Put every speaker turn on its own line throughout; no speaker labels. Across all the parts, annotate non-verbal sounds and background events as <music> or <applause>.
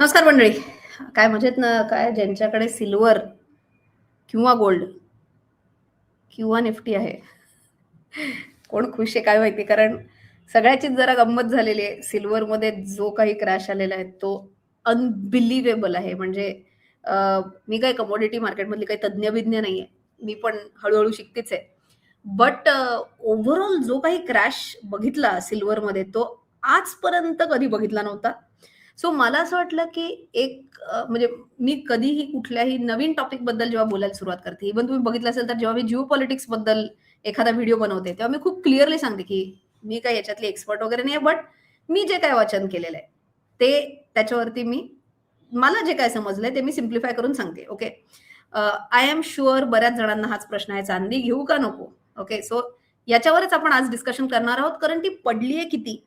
नमस्कार मंडळी. काय मजेत ना? काय ज्यांच्याकडे सिल्वर किंवा गोल्ड किंवा निफ्टी आहे कोण खुश आहे काय माहिती? कारण सगळ्याचीच जरा गंमत झालेली आहे. सिल्वरमध्ये जो काही क्रॅश आलेला आहे तो अनबिलिवेबल आहे. म्हणजे मी काही कमोडिटी मार्केटमधली काही तज्ज्ञ नाही नाहीये. मी पण हळूहळू शिकतेच आहे. बट ओव्हरऑल जो काही क्रॅश बघितला सिल्वरमध्ये तो आजपर्यंत कधी बघितला नव्हता? सो मला असं वाटलं की एक म्हणजे मी कधीही कुठल्याही नवीन टॉपिकबद्दल जेव्हा बोलायला सुरुवात करते इव्हन तुम्ही बघितलं असेल तर जेव्हा मी जिओ पॉलिटिक्सबद्दल एखादा व्हिडिओ बनवते तेव्हा मी खूप क्लिअरली सांगते की मी काही याच्यातली एक्सपर्ट वगैरे नाही बट मी जे काय वाचन केलेलं आहे ते त्याच्यावरती मी मला जे काय समजलंय ते मी सिम्प्लिफाय करून सांगते ओके आय एम शुअर बऱ्याच जणांना हाच प्रश्न आहे चांदी घेऊ का नको ओके सो याच्यावरच आपण आज डिस्कशन करणार आहोत कारण ती पडली आहे किती?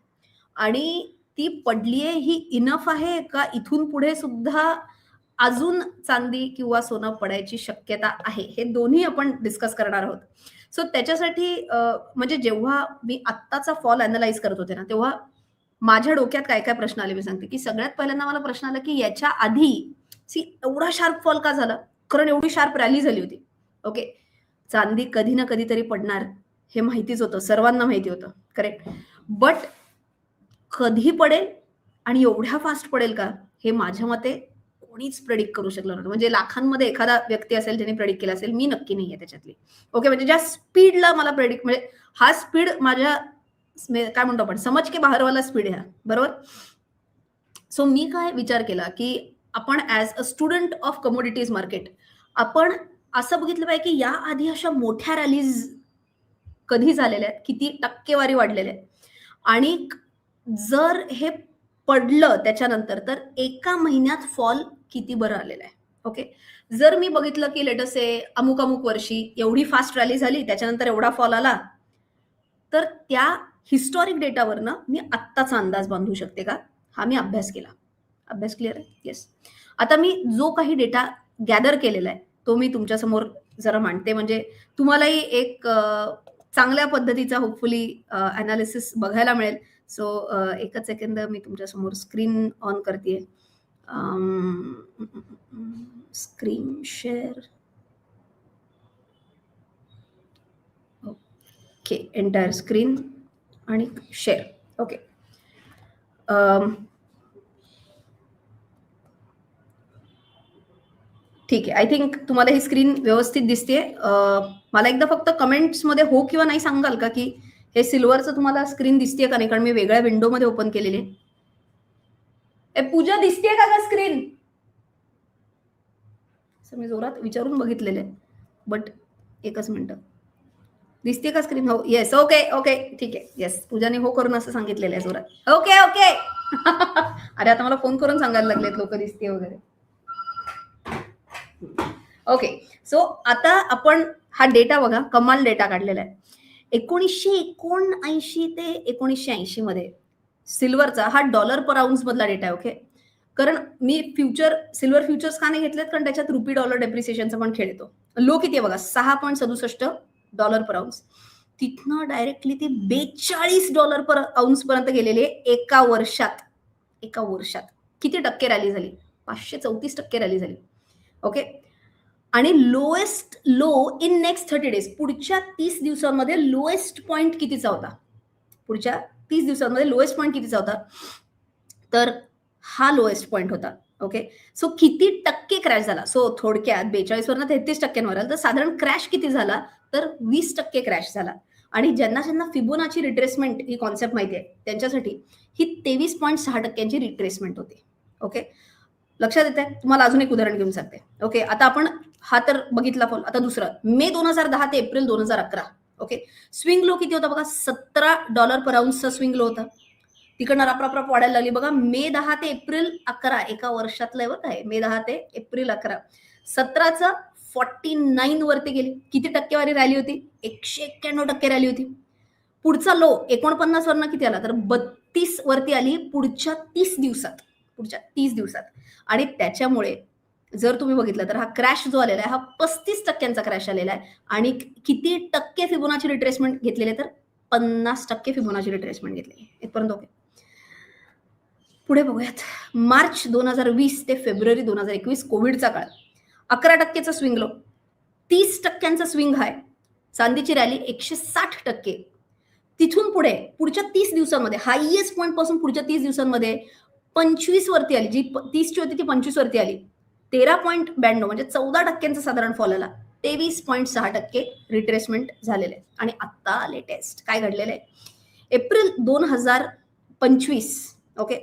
आणि ती पडलीये ही इनफ आहे का इथून पुढे सुद्धा अजून चांदी किंवा सोनं पडायची शक्यता आहे? हे दोन्ही आपण डिस्कस करणार आहोत. सो त्याच्यासाठी म्हणजे जेव्हा मी आत्ताचा फॉल अनालाइज करत होते ना तेव्हा माझ्या डोक्यात काय काय प्रश्न आले मी सांगते. की सगळ्यात पहिल्यांदा मला प्रश्न आला की याच्या आधी सी एवढा शार्प फॉल का झाला? कारण एवढी शार्प रॅली झाली होती. ओके चांदी कधी ना कधीतरी पडणार हे माहितीच होतं. सर्वांना माहिती होतं. करेक्ट बट कधी पडेल आणि एवढ्या फास्ट पडेल का? हे माझ्या मते कोणीच प्रेडिक्ट करू शकलं नव्हतं. म्हणजे लाखांमध्ये एखादा व्यक्ती असेल ज्याने प्रेडिक्ट केला असेल मी नक्की नाहीये त्याच्यातली. ओके म्हणजे ज्या स्पीडला मला प्रेडिक्ट म्हणजे हा स्पीड माझ्या काय म्हणतो आपण? समज के बाहेरवाला स्पीड आहे बरोबर? सो मी काय विचार केला की आपण as a student of commodities market आपण असं बघितलं पाहिजे की या आधी अशा मोठ्या रॅलीज कधी झालेल्या आहेत? किती टक्केवारी वाढलेल्या आहे आणि जर हे पडलं त्याच्यानंतर तर एका महिन्यात फॉल किती बरं आलेला आहे? ओके जर मी बघितलं की लेटस ए अमुक अमुक वर्षी एवढी फास्ट रॅली झाली त्याच्यानंतर एवढा फॉल आला तर त्या हिस्टॉरिक डेटावरनं मी आत्ताचा अंदाज बांधू शकते का? हा मी अभ्यास केला. अभ्यास क्लिअर आहे? येस आता मी जो काही डेटा गॅदर केलेला आहे तो मी तुमच्यासमोर जरा मांडते. म्हणजे तुम्हालाही एक चांगल्या पद्धतीचा होपफुली अनालिसिस बघायला मिळेल. सो एकच सेकंद मी तुमच्यासमोर स्क्रीन ऑन करते screen share okay entire screen आणि शेअर ओके um, ठीक आहे. आय थिंक तुम्हाला ही स्क्रीन व्यवस्थित दिसते uh, मला एकदा फक्त कमेंट्समध्ये हो किंवा नाही सांगाल का की हे सिल्वरचं तुम्हाला स्क्रीन दिसतेय का नाही? कारण मी वेगळ्या विंडो मध्ये ओपन केलेली आहे. ए पूजा दिसतेय का का स्क्रीन मी जोरात विचारून बघितलेले बट एकच मिनिट. दिसते का स्क्रीन हो येस ओके ओके ठीक आहे. येस पूजाने हो करून असं सांगितलेलं आहे जोरात. ओके ओके <laughs> अरे आता मला फोन करून सांगायला लागलेत लोक दिसते वगैरे. ओके सो आता आपण हा डेटा बघा कमाल डेटा काढलेला आहे. एकोणीसशे एकोणऐंशी ते एकोणीसशे ऐंशी मध्ये सिल्वरचा हा डॉलर पर आउन्स मधला डेटा आहे ओके कारण मी फ्युचर सिल्वर फ्युचर्स का नाही घेतलेत? कारण त्याच्यात रुपी डॉलर डेप्रिसिएशनचा पण खेळ येतो. लो किती आहे बघा? सहा पॉईंट सदुसष्ट डॉलर पर आउन्स तिथनं डायरेक्टली ती बेचाळीस डॉलर पर आउन्स पर्यंत गेलेली आहे एका वर्षात. एका वर्षात. किती टक्के रॅली झाली? पाचशे चौतीस टक्के रॅली झाली. ओके आणि lowest low in next thirty days पुढच्या तीस दिवसांमध्ये लोएस्ट पॉईंट कितीचा होता? पुढच्या तीस दिवसांमध्ये लोएस्ट पॉईंट कितीचा होता? तर हा लोएस्ट पॉईंट होता. ओके सो किती टक्के क्रॅश झाला? सो थोडक्यात बेचाळीसवर तेहतीस टक्क्यांवर आलं. तर साधारण क्रॅश किती झाला? तर वीस टक्के क्रॅश झाला. आणि ज्यांना ज्यांना फिबोनाची रिट्रेसमेंट ही कॉन्सेप्ट माहिती आहे त्यांच्यासाठी ही तेवीस पॉईंट सहा टक्क्यांची रिट्रेसमेंट होती. ओके लक्षात येते तुम्हाला अजून एक उदाहरण घेऊन सांगते. ओके आता आपण हा तर बघितला फोन आता दुसरा मे दोन हजार दहा ते एप्रिल दोन हजार अकरा. ओके स्विंग लो किती होता बघा? सतरा डॉलर पर आउन्सचा स्विंग लो होता. तिकडनं रापराप वाढायला लागली. बघा मे दहा ते एप्रिल अकरा एका वर्षातलं येवत आहे मे दहा ते एप्रिल अकरा. सतराचं फॉर्टी नाईन वरती गेली. किती टक्केवारी रॅली होती? एकशे एक्क्याण्णव टक्के रॅली होती. पुढचा लो एकोणपन्नास वरनं किती आला? तर बत्तीस वरती आली पुढच्या तीस दिवसात. पुढच्या तीस दिवसात. आणि त्याच्यामुळे जर तुम्ही बघितलं तर हा क्रॅश जो आलेला आहे हा पस्तीस टक्क्यांचा क्रॅश आलेला आहे. आणि किती टक्के फिबोनाची रिट्रेसमेंट घेतलेले तर पन्नास टक्के फिबोनाची रिट्रेसमेंट घेतलेली आहे. इथपर्यंत ओके. पुढे बघूयात. मार्च दोन हजार वीस ते फेब्रुवारी दोन हजार एकवीस कोविडचा काळ. अकरा टक्केचा स्विंग लो. तीस टक्क्यांचा स्विंग हाय. चांदीची रॅली एकशे साठ टक्के. तिथून पुढे पुढच्या तीस दिवसांमध्ये हायएस्ट पॉईंटपासून पुढच्या तीस दिवसांमध्ये पंचवीस वरती आली. जी तीसची होती ती पंचवीस वरती आली. तेरा पॉईंट ब्याण्णव म्हणजे चौदा टक्क्यांचा साधारण फॉल आला. तेवीस पॉईंट सहा टक्के रिट्रेसमेंट झालेले आहे. आणि आत्ता लेटेस्ट काय घडलेलं आहे? एप्रिल दोन हजार पंचवीस ओके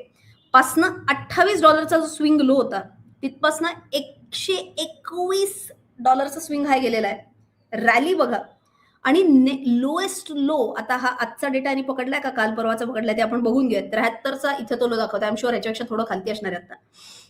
पासनं अठ्ठावीस डॉलरचा जो स्विंग लो होता तिथपासनं एकशे एकवीस डॉलरचा स्विंग हाय गेलेला आहे. रॅली बघा. आणि लोएस्ट लो आता हा आजचा डेटा आणि पकडलाय का? काल परवाचा पकडलाय ते आपण बघून घेऊयात. त्र्याहत्तरचा इथं तो लो दाखवतो आय एम शुअर याच्यापेक्षा थोडं खालती असणार आहे आता.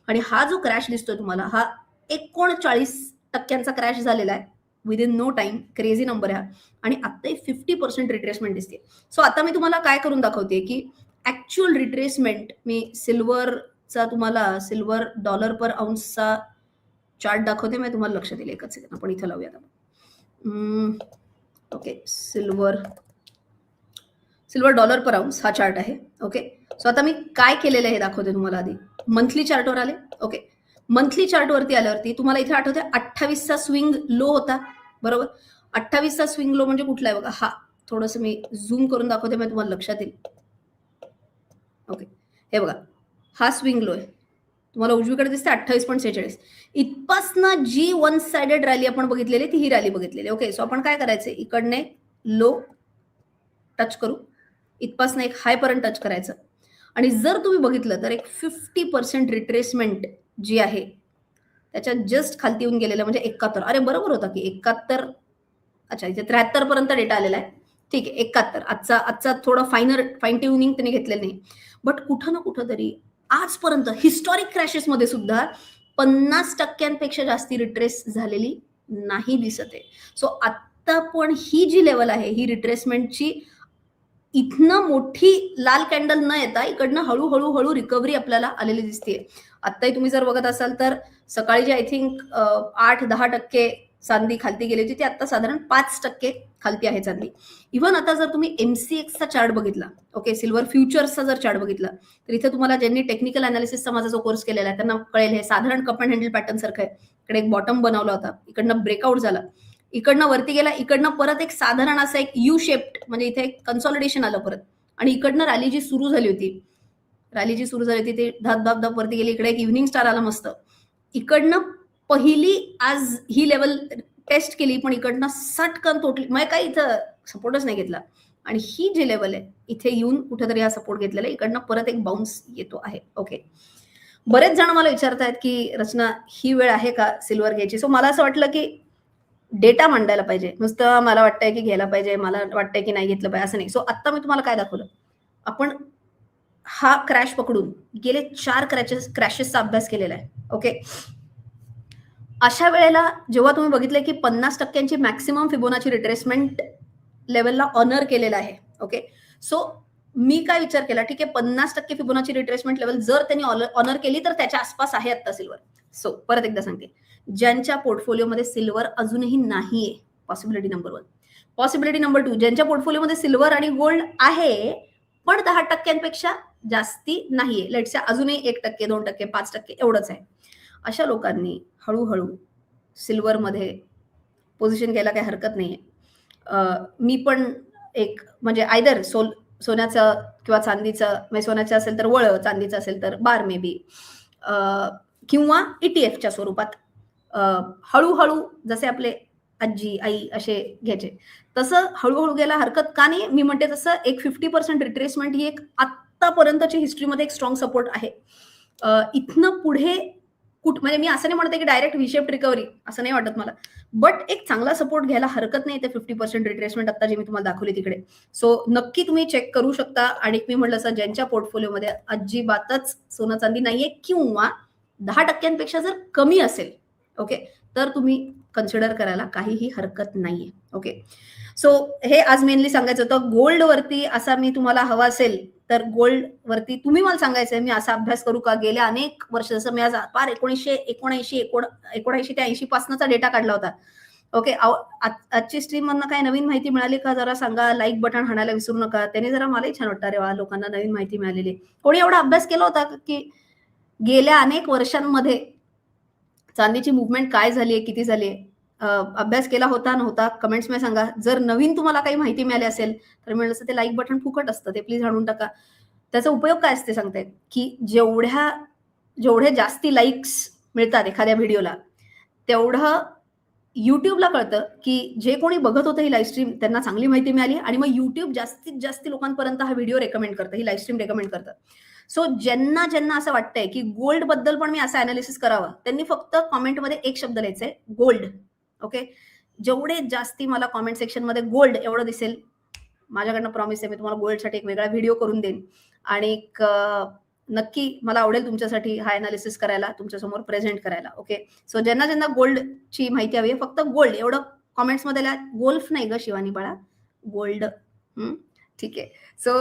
आणि हा जो क्रॅश दिसतोय तुम्हाला हा एकोणचाळीस टक्क्यांचा क्रॅश झालेला आहे. Within no time crazy number हा. आणि आत्ताही फिफ्टी पर्सेंट रिट्रेसमेंट दिसते सो आता मी तुम्हाला काय करून दाखवते की ऍक्च्युअल रिट्रेसमेंट मी सिल्वरचा तुम्हाला सिल्वर डॉलर पर औन्सचा चार्ट दाखवते. मी तुम्हाला लक्ष दिले एकच सेकंड आपण इथं लावूयात आपण. Okay silver silver dollar per ounce हा चार्ट आहे. ओके सो आता मी काय केलेलं आहे हे दाखवते तुम्हाला आधी. मंथली चार्टवर आले. ओके मंथली चार्टवरती आल्यावरती तुम्हाला इथे आठवते अठ्ठावीसचा स्विंग लो होता. बरोबर? अठ्ठावीसचा स्विंग लो म्हणजे कुठला आहे बघा? हा थोडस मी झूम करून दाखवते मग तुम्हाला लक्षात येईल. ओके हे बघा. हा स्विंग लो आहे. तुम्हाला उजवीकडे दिसते अठ्ठावीस पॉईंट सेहेचाळीस. इथपासनं जी वन साइडेड रॅली आपण बघितलेली ती ही रॅली बघितलेली ओके सो आपण काय करायचं? इकडने लो टच करू. इथपासनं एक हाय पर्यंत टच करायचं. आणि जर तुम्ही बघितलं तर एक फिफ्टी पर्सेंट रिट्रेसमेंट जी आहे त्याच्यात जस्ट खालती येऊन गेलेलं म्हणजे एकाहत्तर. अरे बरोबर होता की एकाहत्तर अच्छा इथे त्र्याहत्तर पर्यंत डेटा आलेला आहे. ठीक आहे एकाहत्तर. आजचा आजचा थोडं फायनर फाईन ट्युनिंग त्यांनी घेतलेलं नाही. बट कुठं ना कुठं तरी आजपर्यंत हिस्टॉरिक क्रॅशेसमध्ये सुद्धा पन्नास टक्क्यांपेक्षा जास्ती रिट्रेस झालेली नाही दिसत आहे. सो आत्ता पण ही जी लेवल आहे ही रिट्रेसमेंटची इथनं मोठी लाल कॅन्डल न येता इकडनं हळूहळू हळू रिकव्हरी आपल्याला आलेली दिसते आत्ताही तुम्ही जर बघत असाल तर सकाळी जे आय थिंक आठ दहा टक्के चांदी खालती गेली होती ती आता साधारण पाच टक्के खालती आहे चांदी. इव्हन आता जर तुम्ही एमसीएक्सचा चार्ट बघितला ओके सिल्वर फ्युचर्सचा जर चार्ट बघितला तर इथे तुम्हाला ज्यांनी टेक्निकल अनालिसिसचा माझा जो कोर्स केलेला आहे त्यांना कळेल हे साधारण कप अँड हँडल पॅटर्न सारखं आहे. इकडे एक बॉटम बनवला होता इकडनं ब्रेकआउट झाला. इकडनं वरती गेला इकडनं परत एक साधारण असं एक यू शेप्ड म्हणजे इथे एक कन्सॉलिडेशन आलं परत. आणि इकडनं रॅली जी सुरू झाली होती रॅली जी सुरू झाली होती ते धाप धाप धाप वरती गेली इकडे एक इव्हनिंग स्टार आला मस्त. इकडनं पहिली आज ही लेवल टेस्ट केली पण इकडनं सटकन तोटली. म्हणजे काही इथं सपोर्टच नाही घेतला. आणि ही जी लेवल आहे इथे येऊन कुठेतरी हा सपोर्ट घेतलेला आहे. इकडनं परत एक बाउन्स येतो आहे. ओके बरेच जण मला विचारतायत की रचना ही वेळ आहे का सिल्वर घ्यायची? सो मला असं वाटलं की डेटा मांडायला पाहिजे. नुसतं मला वाटतंय की घ्यायला पाहिजे मला वाटतंय की नाही घेतलं पाहिजे असं नाही. सो आता मी तुम्हाला काय दाखवलं? आपण हा क्रॅश पकडून गेले चार क्रॅचेस क्रॅशेसचा अभ्यास केलेला आहे. ओके अशा वेळेला जेव्हा तुम्ही बघितलं की पन्नास टक्क्यांची मॅक्सिमम फिबोनाची रिट्रेसमेंट लेवलला ऑनर केलेला आहे ओके सो मी काय विचार केला ठीक आहे पन्नास टक्के फिबोनाची रिट्रेसमेंट लेवल जर त्यांनी ऑनर केली तर त्याच्या आसपास आहे आत्ता सिल्वर सो परत एकदा सांगते. ज्यांच्या पोर्टफोलिओमध्ये सिल्वर अजूनही नाहीये possibility number one possibility number two ज्यांच्या पोर्टफोलिओमध्ये सिल्वर आणि गोल्ड आहे पण दहा टक्क्यांपेक्षा जास्ती नाहीये. लेट्स अजूनही एक टक्के दोन टक्के पाच टक्के एवढंच आहे. अशा लोकांनी हळूहळू सिल्वरमध्ये पोझिशन घ्यायला काही हरकत नाही आहे मी पण एक म्हणजे आयदर सोल सोन्याचं किंवा चांदीचं म्हणजे सोन्याचं असेल तर वळ चांदीचं असेल तर बार मे बी किंवा ईटीएफच्या स्वरूपात हळूहळू जसे आपले आजी आई असे घ्यायचे. तसं हळूहळू घ्यायला हरकत का नाही मी म्हणते तसं एक फिफ्टी पर्सेंट रिट्रेसमेंट ही एक आत्तापर्यंतची हिस्ट्रीमध्ये एक स्ट्रॉंग सपोर्ट आहे. इथनं पुढे कुठ म्हणजे मी असं नाही म्हणते की डायरेक्ट विशेप रिकव्हरी असं नाही वाटत मला. बट एक चांगला सपोर्ट घ्यायला हरकत नाही ते फिफ्टी पर्सेंट रिट्रेसमेंट आता जे मी तुम्हाला दाखवली तिकडे. सो नक्की तुम्ही चेक करू शकता. आणि मी म्हटलं असं ज्यांच्या पोर्टफोलिओमध्ये अजिबातच सोनं चांदी नाहीये किंवा दहा टक्क्यांपेक्षा जर कमी असेल ओके तर तुम्ही कन्सिडर करायला काहीही हरकत नाहीये ओके सो हे आज मेनली सांगायचं होतं. गोल्ड वरती असा मी तुम्हाला हवा असेल तर गोल्ड वरती तुम्ही मला सांगायचंय मी असा अभ्यास करू का? गेल्या अनेक वर्ष जसं मी आज फार एकोणीसशे एकोणऐंशी एकोण एकोणऐंशी ते ऐंशी पासनाचा डेटा काढला होता. ओके आजची स्ट्रीम मधनं काय नवीन माहिती मिळाली का? जरा सांगा लाईक बटन हाणायला विसरू नका. त्याने जरा मलाही छान वाटतं. रे वा लोकांना नवीन माहिती मिळालेली. कोणी एवढा अभ्यास केला होता की गेल्या अनेक वर्षांमध्ये चांदीची मुवमेंट काय झाली आहे किती झाली आहे अभ्यास केला होता नव्हता कमेंट्समध्ये सांगा. जर नवीन तुम्हाला काही माहिती मिळाली असेल तर मी असं ते लाईक बटन फुकट असतं ते प्लीज आणून टाका. त्याचा उपयोग काय असते सांगताय? की जेवढ्या जेवढे जास्ती लाईक्स मिळतात एखाद्या व्हिडिओला तेवढं युट्यूबला कळतं की जे कोणी बघत होतं ही लाईव्ह स्ट्रीम त्यांना चांगली माहिती मिळाली आणि मग युट्यूब जास्तीत जास्त लोकांपर्यंत हा व्हिडिओ रेकमेंड करतं ही लाईव्ह स्ट्रीम रेकमेंड करतं. सो ज्यांना ज्यांना असं वाटतंय की गोल्डबद्दल पण मी असं अनालिसिस करावं त्यांनी फक्त कॉमेंटमध्ये एक शब्द लिहायचंय गोल्ड ओके जेवढे जास्ती मला कॉमेंट सेक्शनमध्ये गोल्ड एवढं दिसेल माझ्याकडनं प्रॉमिस आहे मी तुम्हाला गोल्डसाठी एक वेगळा व्हिडिओ करून देईन. आणि एक नक्की मला आवडेल तुमच्यासाठी हा अनालिसिस करायला तुमच्यासमोर प्रेझेंट करायला. ओके सो ज्यांना ज्यांना गोल्डची माहिती हवी आहे फक्त गोल्ड एवढं कॉमेंट्समध्ये लिहा गोल्फ नाही ग शिवानी बाळा. गोल्ड ठीक आहे. सो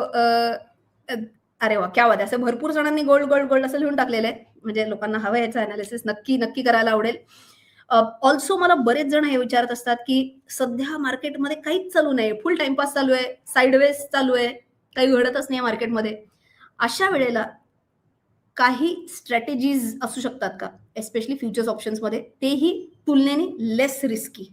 अरे वा क्या वाद असं भरपूर जणांनी गोल्ड गोल्ड गोल्ड असं लिहून टाकलेलं आहे. म्हणजे लोकांना हवं याचं अनालिसिस नक्की नक्की करायला आवडेल. ऑल्सो मला बरेच जण हे विचारत असतात की सध्या मार्केटमध्ये काहीच चालू नाही फुल टाइमपास चालू आहे साईडवेज चालू आहे काही घडतच नाही मार्केटमध्ये. अशा वेळेला काही स्ट्रॅटेजीज असू शकतात का? एस्पेशली फ्युचर्स ऑप्शन्समध्ये तेही तुलनेने लेस रिस्की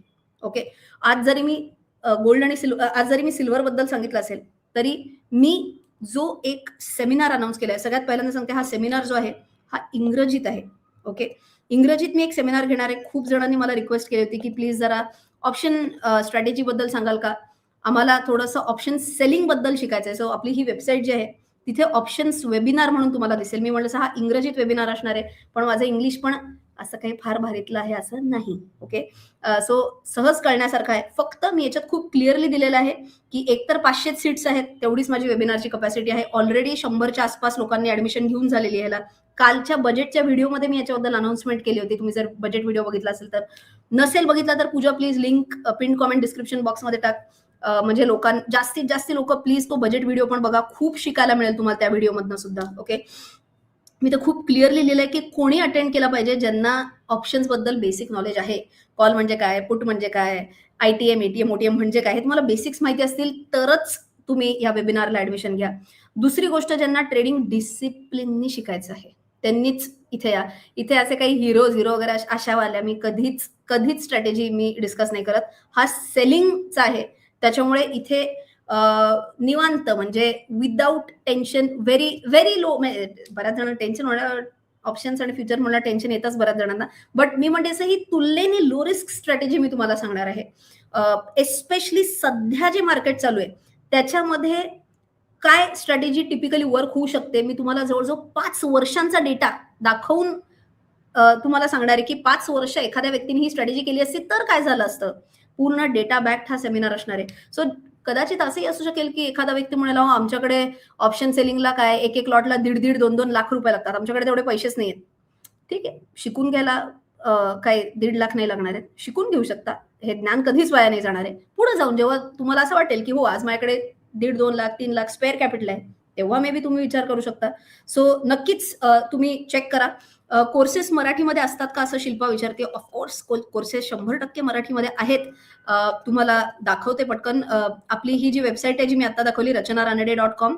ओके आज जरी मी गोल्ड आणि सिल्वर आज जरी मी सिल्वरबद्दल सांगितलं असेल तरी मी जो एक सेमिनार अनाऊन्स आहे सगळ्यात पहिल्यांदा सांगते हा सेमिनार जो आहे हा इंग्रजीत आहे. ओके इंग्रजीत मी एक सेमिनार घेणार आहे. खूप जणांनी मला रिक्वेस्ट केली होती की प्लीज जरा ऑप्शन स्ट्रॅटेजी बद्दल सांगाल का? आम्हाला थोडंसं ऑप्शन सेलिंगबद्दल शिकायचं आहे सो आपली ही वेबसाईट जी आहे तिथे ऑप्शन्स वेबिनार म्हणून तुम्हाला दिसेल. मी म्हणलं हा इंग्रजीत वेबिनार असणार आहे. पण माझं इंग्लिश पण असं काही फार भारीतलं आहे असं नाही. ओके सो सहज कळण्यासारखं आहे. फक्त मी याच्यात खूप क्लिअरली दिलेलं आहे की एकतर पाचशे सीट्स आहेत. तेवढीच माझी वेबिनारची कपॅसिटी आहे. ऑलरेडी शंभरच्या आसपास लोकांनी ऍडमिशन घेऊन झालेली आहे कालच्या बजेटच्या व्हिडिओमध्ये मी याच्याबद्दल अनाउन्समेंट केली होती. तुम्ही जर बजेट व्हिडिओ बघितला असेल तर. नसेल बघितला तर Pooja please link pin comment description बॉक्समध्ये टाक. म्हणजे लोकां जास्तीत जास्त लोक प्लीज तो बजेट व्हिडिओ पण बघा. खूप शिकायला मिळेल तुम्हाला त्या व्हिडिओमधनं सुद्धा. ओके मी तर खूप क्लिअरली लिहिलंय की कोणी अटेंड केला पाहिजे ज्यांना ऑप्शन्सबद्दल बेसिक नॉलेज आहे. कॉल म्हणजे काय? पुट म्हणजे काय? I T M ATM OTM म्हणजे काय? हे तुम्हाला बेसिक्स माहिती असतील तरच तुम्ही या वेबिनारला ऍडमिशन घ्या. दुसरी गोष्ट ज्यांना ट्रेडिंग डिसिप्लिननी शिकायचं आहे. त्यांनीच इथे या. इथे असे काही हिरो हिरो वगैरे अशावाल्या मी कधीच कधीच स्ट्रॅटेजी मी डिस्कस नाही करत. हा सेलिंगचा आहे. त्याच्यामुळे इथे निवांत म्हणजे without tension very very low बऱ्याच जण टेन्शन होणार ऑप्शन्स आणि फ्युचर म्हणून टेन्शन येतच बऱ्याच जणांना. बट मी म्हणते असं ही तुलनेने लो रिस्क स्ट्रॅटेजी मी तुम्हाला सांगणार आहे. एस्पेशली सध्या जे मार्केट चालू आहे त्याच्यामध्ये काय स्ट्रॅटेजी टिपिकली वर्क होऊ शकते? मी तुम्हाला जवळजवळ पाच वर्षांचा डेटा दाखवून तुम्हाला सांगणार आहे की पाच वर्ष एखाद्या व्यक्तीने ही स्ट्रॅटेजी केली असती तर काय झालं असतं? पूर्ण डेटा बॅक्ट हा सेमिनार असणार आहे. सो कदाचित असंही असू शकेल की एखादा व्यक्ती म्हणाला हो आमच्याकडे ऑप्शन सेलिंगला काय एक एक लॉटला दीड दीड दोन दोन लाख रुपये लागतात. आमच्याकडे तेवढे पैसेच नाही आहेत ठीक आहे. शिकून घ्यायला काय दीड लाख नाही लागणार आहेत शिकून घेऊ शकता. हे ज्ञान कधीच वाया नाही जाणार आहे. पुढे जाऊन जेव्हा तुम्हाला असं वाटेल की हो आज माझ्याकडे दीड दोन लाख तीन लाख स्पेअर कॅपिटल आहे तेव्हा मे बी तुम्ही विचार करू शकता. सो नक्कीच तुम्ही चेक करा. कोर्सेस मराठीमध्ये असतात का असं शिल्पा विचारते. ऑफकोर्स कोर्सेस शंभर टक्के मराठीमध्ये आहेत. तुम्हाला दाखवते पटकन. आपली ही जी वेबसाईट आहे जी मी आता दाखवली रचना रानडे डॉट कॉम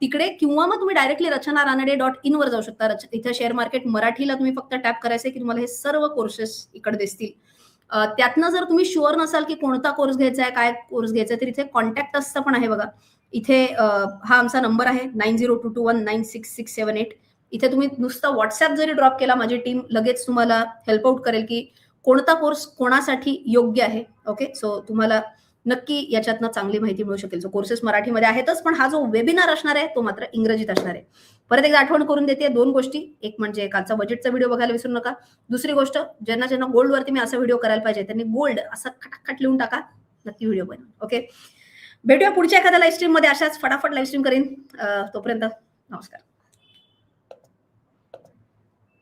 तिकडे किंवा मग तुम्ही directly Rachana Ranade dot in वर जाऊ शकता. इथं शेअर मार्केट मराठीला तुम्ही फक्त टॅप करायचं की तुम्हाला हे सर्व कोर्सेस इकडे दिसतील. त्यातनं जर तुम्ही शुअर नसाल की कोणता कोर्स घ्यायचा आहे काय कोर्स घ्यायचा आहे तर इथे कॉन्टॅक्ट असतं पण आहे बघा. इथे हा आमचा नंबर आहे nine zero two two one nine six six seven eight इथे तुम्ही नुसतं व्हॉट्सअप जरी ड्रॉप केला माझी टीम लगेच तुम्हाला हेल्प आउट करेल की कोणता कोर्स कोणासाठी योग्य आहे ओके सो तुम्हाला नक्की याच्यातनं चांगली माहिती मिळू शकेल. सो कोर्सेस मराठीमध्ये आहेतच पण हा जो वेबिनार असणार आहे तो मात्र इंग्रजीत असणार आहे. परत एकदा आठवण करून देते दोन गोष्टी. एक म्हणजे कालचा बजेटचा व्हिडिओ बघायला विसरू नका. दुसरी गोष्ट ज्यांना ज्यांना गोल्डवरती मी असा व्हिडिओ करायला पाहिजे त्यांनी गोल्ड असं खटाखट लिहून टाका नक्की व्हिडिओ बनवा. ओके भेटूया पुढच्या एखाद्या लाईव्ह स्ट्रीममध्ये. अशाच फटाफट लाईव्ह स्ट्रीम करीन तोपर्यंत नमस्कार.